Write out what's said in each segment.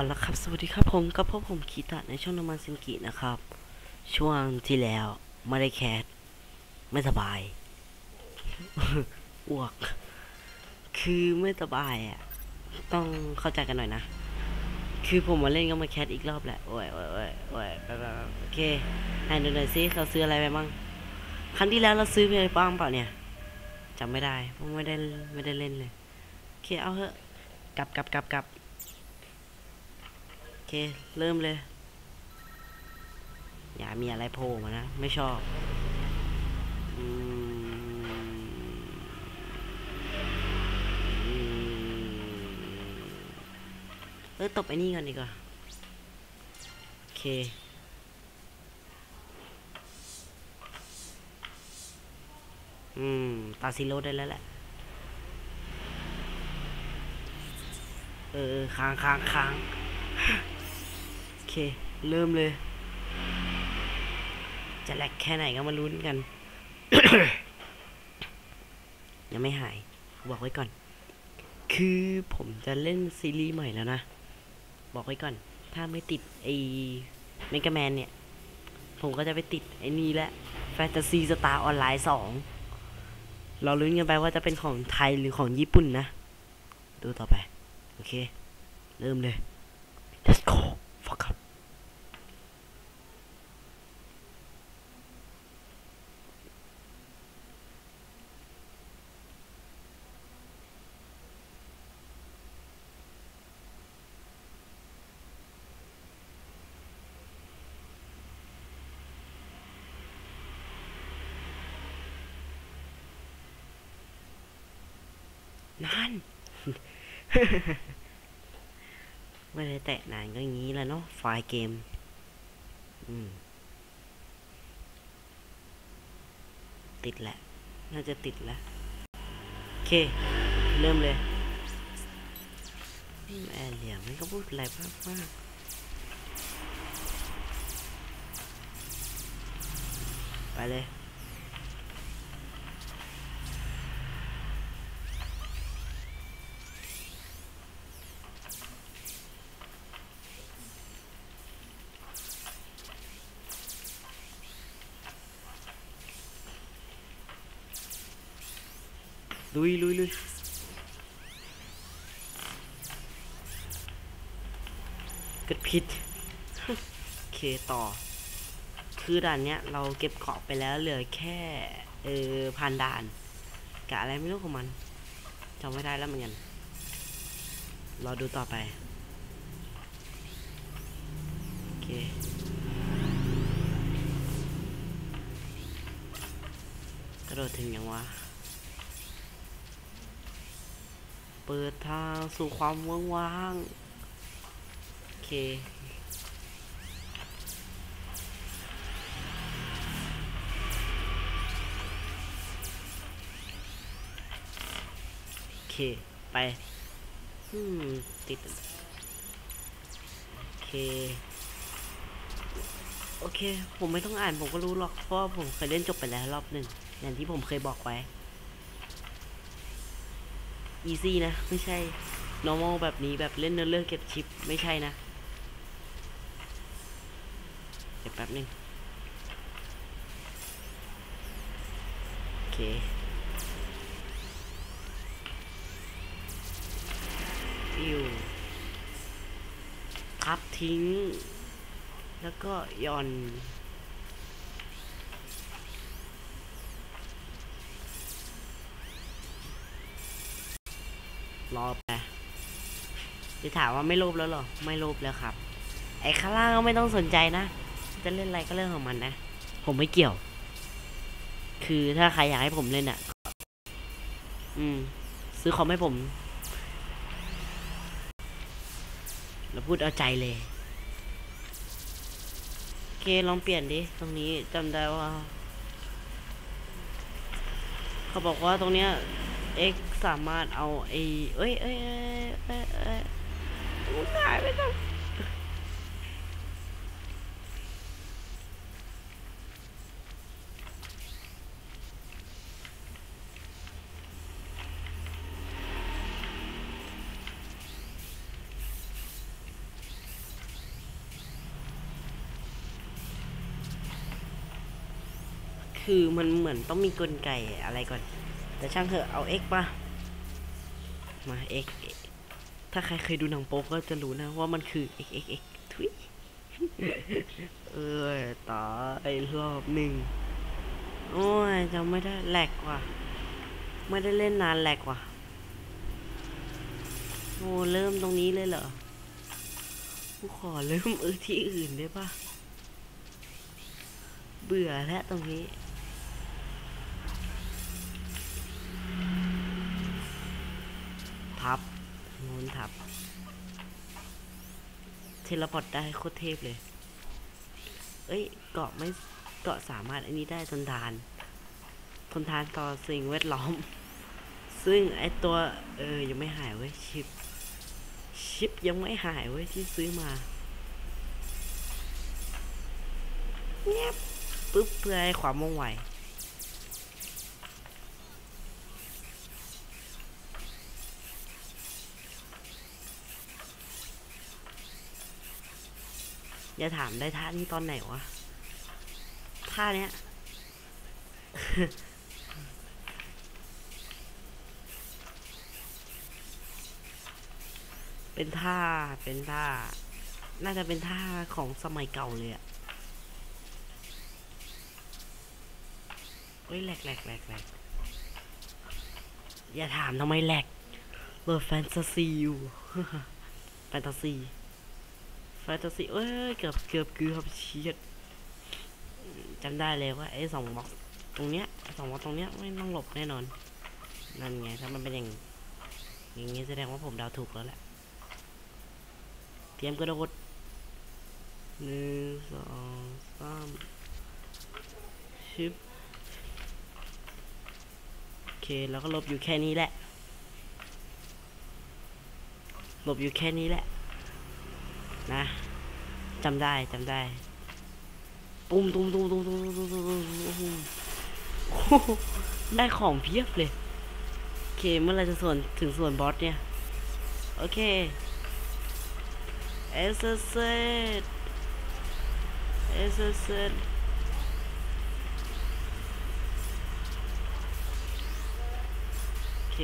เอาละครับ สวัสดีครับผมกับพวกผมคีตะในช่องนมันซินกินะครับ ช่วงที่แล้วไม่ได้แคสไม่สบายอ้วก คือไม่สบายอะ ต้องเข้าใจกันหน่อยนะ คือผมมาเล่นก็มาแคสอีกรอบแหละ โอ้ยโอ้ยโอ้ยโอ้ยโอเคให้ดูหน่อยซิเราซื้ออะไรไปบ้าง ครั้งที่แล้วเราซื้อไปบ้างเปล่าเนี่ยจำไม่ได้เพราะไม่ได้ไม่ได้เล่นเลย โอเคเอาเถอะ กลับกลับกลับกลับ เค เริ่มเลย อย่ามีอะไรโผล่มานะ ไม่ชอบเออตบไอ้นี่ก่อนดีกว่า โอเคอืม ตาซิโร่ได้แล้วแหละ เออค้างค้างค้าง เค เริ่มเลย จะแหลกแค่ไหนก็มาลุ้นกัน ยังไม่หาย บอกไว้ก่อน คือผมจะเล่นซีรีส์ใหม่แล้วนะ บอกไว้ก่อน ถ้าไม่ติดไอ้เมกาแมนเนี่ย ผมก็จะไปติดไอ้นี่แหละแฟนตาซีสตาร์ออนไลน์สองเราลุ้นกันไปว่าจะเป็นของไทยหรือของญี่ปุ่นนะ ดูต่อไป โอเค เริ่มเลย นั่นไม่ได้แตะนานก็อย่างนี้แหล้วเนาะไฟล์เกม อืม ติดแหละ น่าจะติดแล้ว โอเค เริ่มเลยแอร์เหลี่ยมมันก็พูดอะไรมากมากไปเลย ลุยลุยลุยกดผิดโอเคต่อ คือด่านเนี้ยเราเก็บเกาะไปแล้วเหลือแค่ เออผ่านด่านกะอะไรไม่รู้ของมันจำไม่ได้แล้วเหมือนกันรอดูต่อไป โอเคกระโดดถึงยังวะ เปิดทางสู่ความว่างๆโอเคโอเค ไปอืมติดโอเค โอเค ผมไม่ต้องอ่านผมก็รู้หรอก เพราะว่าผมเคยเล่นจบไปแล้วรอบหนึ่งอย่างที่ผมเคยบอกไว้ easy นะ ไม่ใช่ normal แบบนี้แบบเล่นเนื้อเรื่องเก็บชิป ไม่ใช่นะ เดี๋ยวแป๊บนึงโอเคฟิวพับทิ้ง แล้วก็ย่อน รอไปจะถามว่าไม่โลภแล้วหรอ ไม่โลภแล้วครับ ไอ้ข้างล่างก็ไม่ต้องสนใจนะ จะเล่นอะไรก็เรื่องของมันนะ ผมไม่เกี่ยว คือถ้าใครอยากให้ผมเล่นอะ อืม ซื้อคอมให้ผม แล้วพูดเอาใจเลยโอเคลองเปลี่ยนดิ ตรงนี้จำได้ว่า เขาบอกว่าตรงเนี้ย X สามารถเอาไอ้เอ้ยเอ้ยเอ้ยเอ้ยเอ้ายไปแล้วคือมันเหมือนต้องมีกลไกอะไรก่อน แต่ช่างเถอะเอาเอ็กป่ะ มา x ถ้าใครเคยดูหนังโป๊ก็จะรู้นะว่ามันคือ x x x ทุยเออตายรอบหนึ่งโอ้ยจำไม่ได้แหลกว่ะ ไม่ได้เล่นนานแหลกว่ะ โอ้เริ่มตรงนี้เลยเหรอ กูขอเริ่มเออที่อื่นได้ปะเบื่อแล้วตรงนี้ ทับงูนทับ เทเลพอร์ตได้โคตรเทพเลย เอ้ย เกาะไม่ เกาะสามารถอันนี้ได้ทนทาน ทนทานต่อสิ่งแวดล้อม ซึ่งไอตัว เออ ยังไม่หายเว้ย ชิป ชิปยังไม่หายเว้ย ที่ซื้อมาเงียบปุ๊บเพื่อให้ความว่องไว อย่าถามได้ท่านี้ตอนไหนวะ ท่าเนี้ย เป็นท่า เป็นท่า น่าจะเป็นท่าของสมัยเก่าเลยอะเฮ้ยแหลกแหลกแหลกแหลกอย่าถามทำไมแหลกเปิดแฟนตาซีอยู่ แฟนตาซี แฟนตาซีเอ้ยเกือบเกือบเกือบเชียดจำได้เลยว่าไอ้สองบล็อกตรงเนี้ยสองบล็อกตรงเนี้ยไม่ต้องหลบแน่นอน นั่นไงถ้ามันเป็นอย่างอย่างงี้แสดงว่าผมเดาถูกแล้วแหละเตรียมกระโดดหนึ่งสองสามชึบโอเคแล้วก็หลบอยู่แค่นี้แหละหลบอยู่แค่นี้แหละ นะจำได้จำได้ตุ้มตุ้มตุ้มตุ้มตุ้มตุ้มตุ้มตุ้มได้ของเพียบเลย โอเคเมื่อไรจะส่วนถึงส่วนบอสเนี่ย โอเคเอสเซตเอสเซตโอเค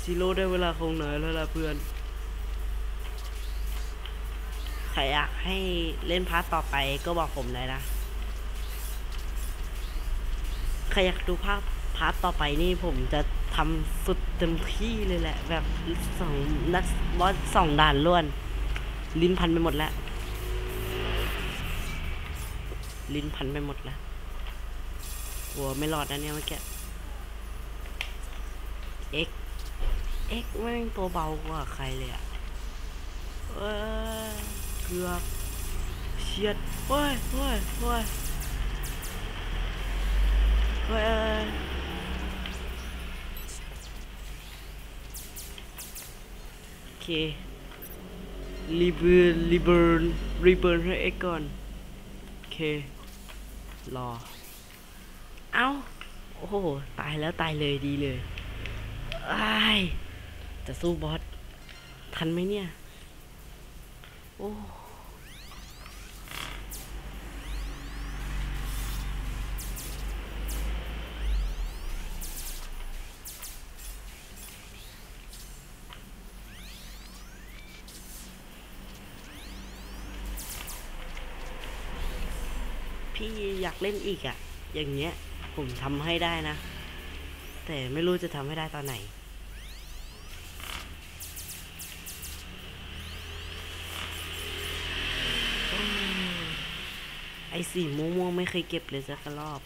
ซีโร่ได้เวลาคงหน่อยแล้วล่ะเพื่อน ใครอยากให้เล่นพาร์ทต่อไปก็บอกผมเลยนะ ใครอยากดูภาพพาร์ทต่อไปนี่ผมจะทำสุดเต็มที่เลยแหละ แบบสองนัดบอสสองด่านล้วน ลิ้นพันไปหมดแล้ว ลิ้นพันไปหมดแล้วหัวไม่รอดนะเนี่ยเมื่อกี้เอ็กเอ็กแม่งตัวเบากว่าใครเลยอะเอ้ย เกือบเฉียดเฮ้ยเฮ้ยเฮ้ยเฮ้ยโอเครีเบิร์นรีเบิร์นรีเบิร์นให้เอ็กก่อน โอเค รอ เอ้า โอ้โห ตายแล้วตายเลยดีเลยอายจะสู้บอส ทันไหมเนี่ย อ้พี่อยากเล่นอีกอะ่ะ อย่างเงี้ย ผมทำให้ได้นะ แต่ไม่รู้จะทำให้ได้ตอนไหน ไอ้สีม่วงๆไม่เคยเก็บเลยสักรอบ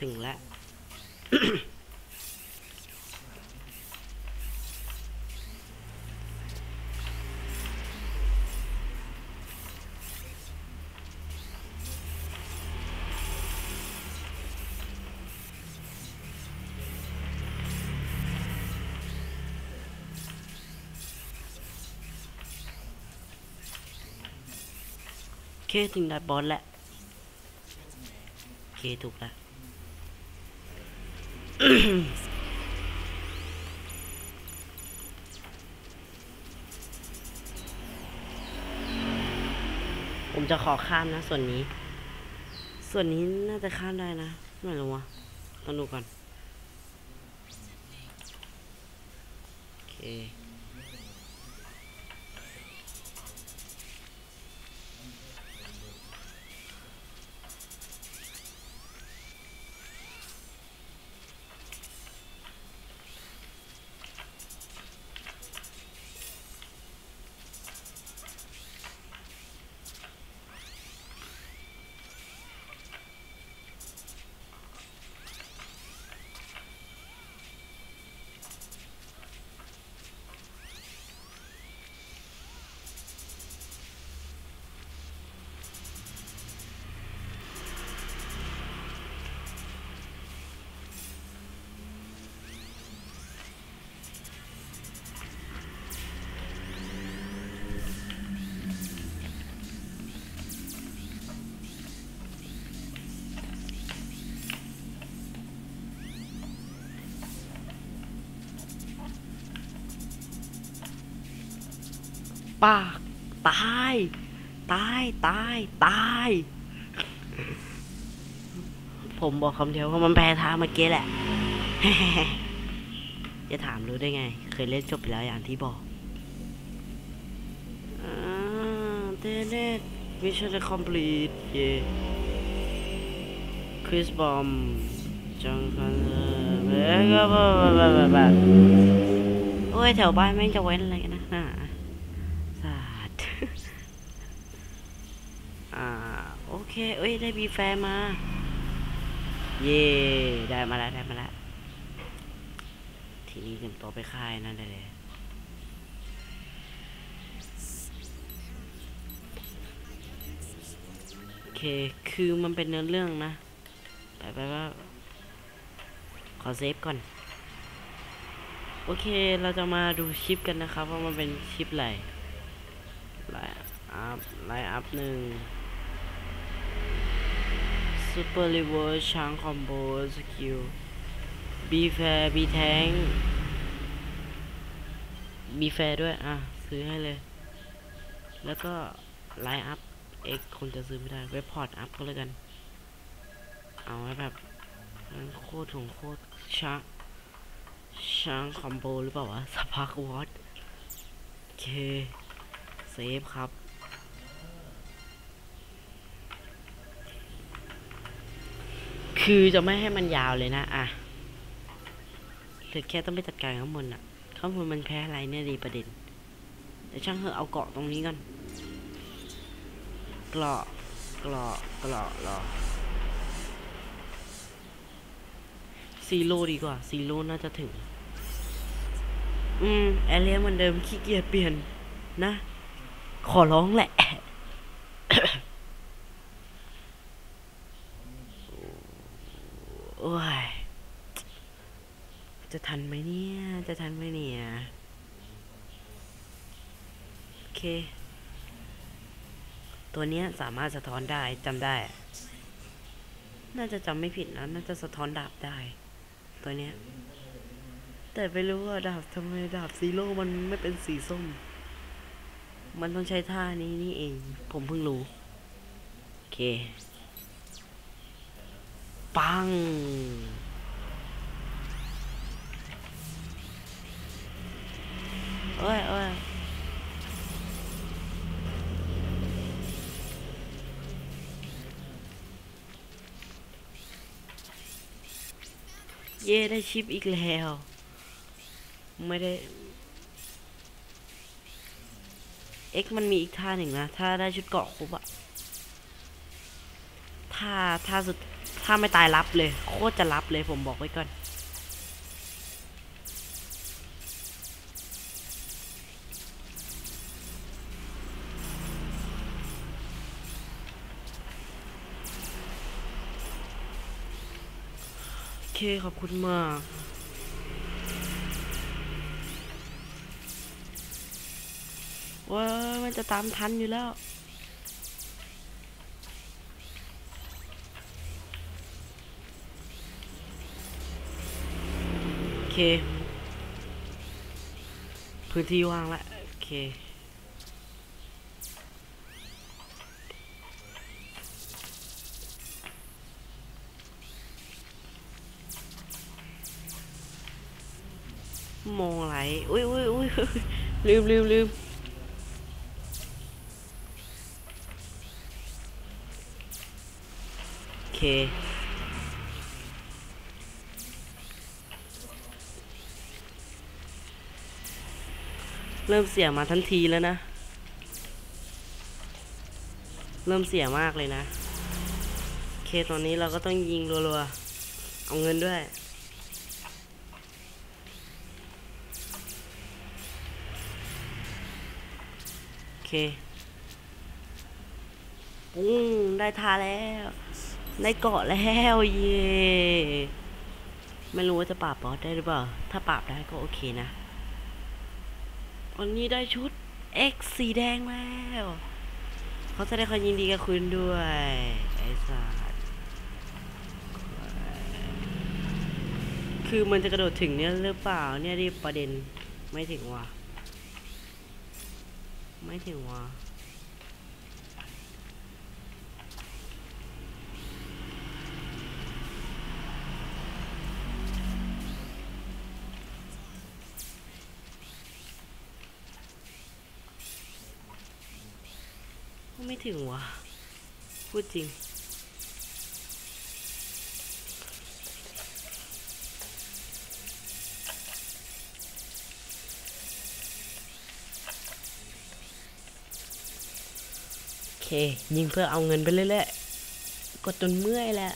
ถึงแล้วคถึงได้บอลแหละ เคถูกแล้วผมจะขอข้ามนะ ส่วนนี้ ส่วนนี้น่าจะข้ามได้นะ ไม่รู้ว่ะต้องดูก่อน โอเค ปาก ตาย ตาย ตาย ตาย ผมบอกคำเดียวว่ามันแพ้ท้าเมื่อกี้แหละ จะถามรู้ได้ไง เคยเล่นจบไปแล้วอย่างที่บอกอ่าเดเนตมิชชั่นคอมพลีทเย่คริสบอมจังคันเบกบบบโอ้ยแถวบ้านแม่งจะเว้นอะไรกันนะสาด อ่า โอ เค เอ้ย ได้บีแฟร์มา เย่ได้มาแล้ว ได้มาแล้ว ทีนี้เตรียมตัวไปค่ายนั่นได้เลยโอเค คือมันเป็นเนื้อเรื่องนะ แต่ไปว่า ขอเซฟก่อน โอเค เราจะมาดูชิปกันนะครับ ว่ามันเป็นชิปอะไรไลน์อัพไลน์อัพหนึ่ง Super Reverse ช้าง Combo Skill B Fair B Tank B Fair ด้วย อะ ซื้อให้เลย แล้วก็ ไลน์อัพ X คนจะซื้อไม่ได้ เว็บพอร์ตอัพก็แล้วกัน เอาไว้แบบมันโคตรของโคตรช้างช้างคอมโบหรือเปล่าวะสปักวอตโอเค เซฟครับ คือจะไม่ให้มันยาวเลยนะ อะหรือแค่ต้องไปจัดการข้างบนอะข้างบนมันแพ้อะไรเนี่ยดีประเด็นแต่ช่างเถอะเอาเกาะตรงนี้ก่อนกราะเกราะเกราะเหรอซีโร่ดีกว่าซีโร่น่าจะถึง อืมแอเรียเหมือนเดิมขี้เกียจเปลี่ยนนะ ขอร้องแหละ โอ้ย จะทันไหมเนี่ย จะทันไหมเนี่ย โอเค ตัวเนี้ยสามารถสะท้อนได้จำได้ น่าจะจำไม่ผิดนะ น่าจะสะท้อนดาบได้ ตัวเนี้ย แต่ไม่รู้ว่าดาบทำไมดาบซีโร่มันไม่เป็นสีส้ม มันต้องใช้ท่านี้นี่เอง ผมเพิ่งรู้ โอเค ปัง เอ้ยเอ้ยเย่ได้ชิปอีกแล้ว ไม่ได้เอ็กมันมีอีกท่าหนึ่งนะ ถ้าได้ชุดเกาะครบอะถ้าถ้าสุด ถ้าไม่ตายรับเลย โคตรจะรับเลยผมบอกไว้ก่อน เคขอบคุณมากว่ามันจะตามทันอยู่แล้ว โอเค พื้นที่ว่างแล้วโอเค มองอะไรอุ้ยอุ้ยอุ้ยลืมลืมลืมโอเคเริ่มเสียมาทันทีแล้วนะ เริ่มเสียมากเลยนะโอเคตอนนี้เราก็ต้องยิงรัวๆ เอาเงินด้วย เคปุ้งได้ทาแล้ว ได้เกาะแล้วเย่ไม่รู้ว่าจะปราบบอสได้หรือเปล่า ถ้าปราบได้ก็โอเคนะ วันนี้ได้ชุด X สีแดงแล้วเขาแสดงความยินดีกับคุณด้วย ไอ้สัสคือมันจะกระโดดถึงเนี่ยหรือเปล่าเนี่ยที่ประเด็นไม่ถึงว่ะ ไม่ถึงว่ะไม่ถึงว่ะพูดจริง เคยิงเพื่อเอาเงินไปเรื่อยๆกดจนเมื่อยแหละ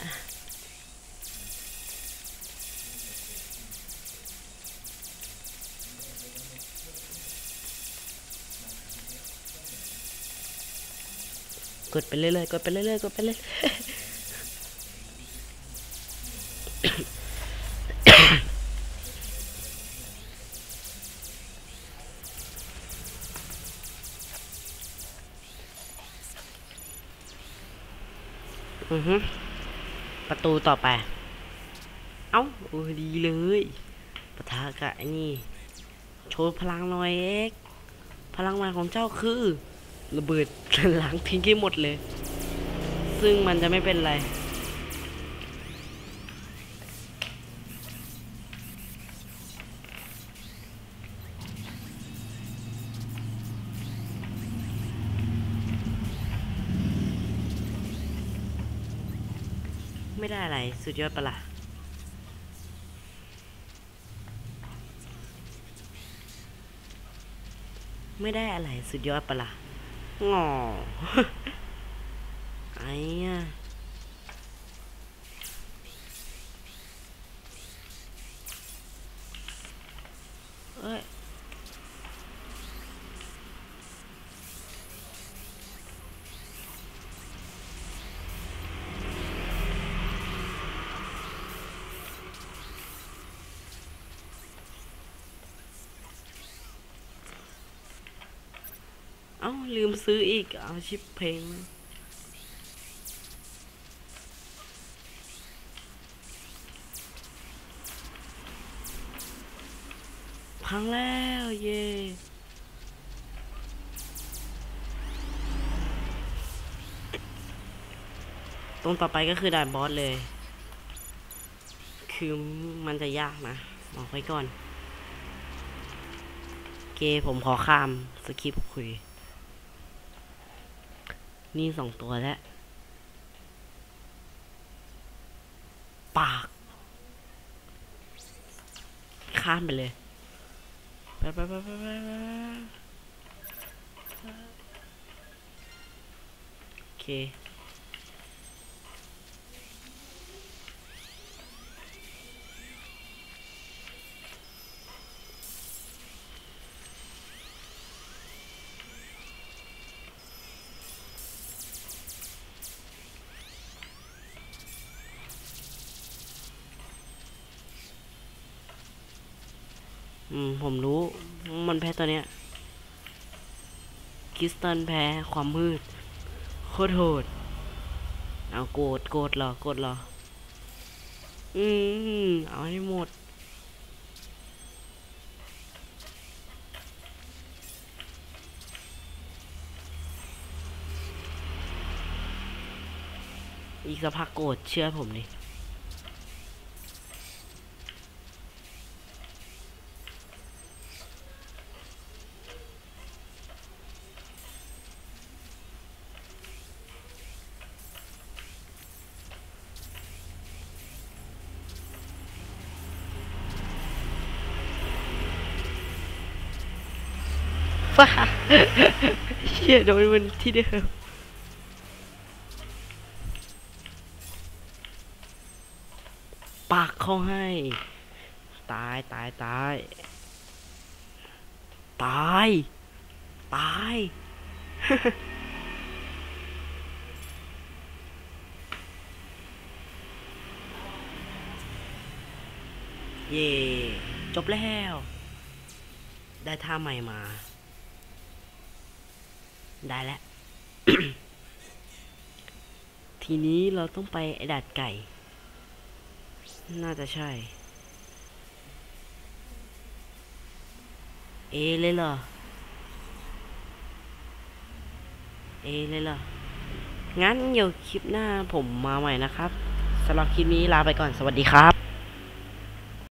กดไปเรื่อยๆกดไปเรื่อยๆกดไปเรื่อย อือฮึประตูต่อไป เอ้าโอ้ดีเลยปะทะกะไอ้นี่ โชว์พลังหน่อยเอ็กพลังงานของเจ้าคือ ระเบิดล้างทิ้งให้หมดเลย ซึ่งมันจะไม่เป็นไร สุดยอดปะล่ะไม่ได้อะไรสุดยอดปะล่ะงอ ซื้ออีก เอาชิปเพลงพังแล้วเย่ตรงต่อไปก็คือด่านบอสเลย คือมันจะยากนะบอกไว้ก่อนเคผมขอข้ามสคริปต์คุย นี่สองตัวแล้ว ปาก ข้ามไปเลยไปไปไปไปไปโอเค ผมรู้ มันแพ้ตัวเนี้ยคิสตันแพ้ความมืด โคตรโหด เอาโกรธโกรธหรอโกรธหรอ อืม เอาให้หมด อีกสักพักโกรธเชื่อผมดิ เชี่ยโดนมันที่เดิมปากเขาให้ ตายตายตายตาย ตาย เย่จบแล้ว ได้ท่าใหม่มา ได้แล้ว ทีนี้เราต้องไปไอดัดไก่ น่าจะใช่ เอเลยเหรอ เอเลยเหรอ งั้นเดี๋ยวคลิปหน้าผมมาใหม่นะครับสำหรับคลิปนี้ลาไปก่อนสวัสดีครับ